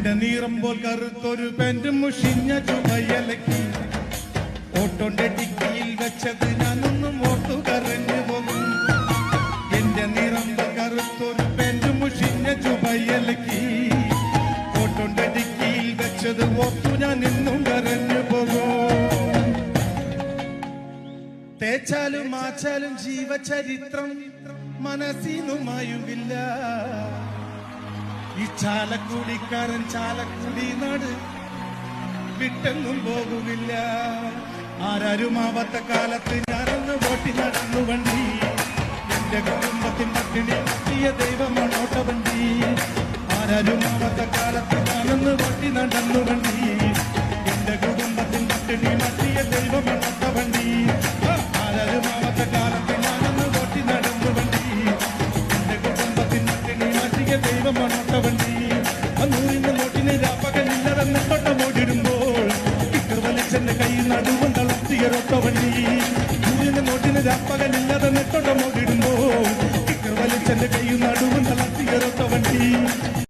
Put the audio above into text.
എന്റെ നീറം പോൽ കറുത്തൊരു പെന്റ് മുഷിഞ്ഞ ചുമയലക്കി. ഓട്ടോന്റെ ഡിക്കിയിൽ വെച്ചത് ഞാനൊന്നും ഓട്ടു കറഞ്ഞു പോകും എന്റെ നീറം പോൽ കറുത്തൊരു പെന്റ് മുഷിഞ്ഞ ചുമയലക്കി. ഓട്ടോന്റെ ഡിക്കിയിൽ വെച്ചത് ഓർത്തു ഞാൻ ഇന്നും കരഞ്ഞു പോകും തേച്ചാലും മാച്ചാലും ജീവചരിത്രം മനസ്സിനുമായുമില്ല. ചാലക്കുടിക്കാരൻ ചാലക്കുടി നാട് വിട്ടെങ്ങും പോകുന്നില്ല. ആരാരുമാവാത്ത കാലത്ത് ഞാനൊന്ന് വോട്ടി നടന്നു വണ്ടി. എന്റെ കുടുംബത്തിൻ പട്ടിണി എത്തിയ ദൈവമാണോട്ട വണ്ടി ആരാരുമാവാത്ത കാലത്ത് ഞാനൊന്ന് വോട്ടി നടന്നു വണ്ടി. എന്റെ കുടുംബത്തിൻ പട്ടിണി മാറ്റിയ ദൈവമാണോട്ട വണ്ടി ആരാരുമാവാത്ത കാലത്ത് ഞാനൊന്ന് വോട്ടി നടന്നു വണ്ടി. എന്റെ കുടുംബത്തിൻ പട്ടിണി മാറ്റിയ ദൈവമാണോട്ട വണ്ടി നടുവും തളർത്തിയ രൊട്ടവണ്ടി സൂര്യന്റെ നോട്ടിന് രാപ്പകലില്ലാതെ നെട്ടൊണ്ട മോടിടുമ്പോ വലിച്ചെന്റെ കൈ നടുവും തളർത്തിയ രൊട്ടവണ്ടി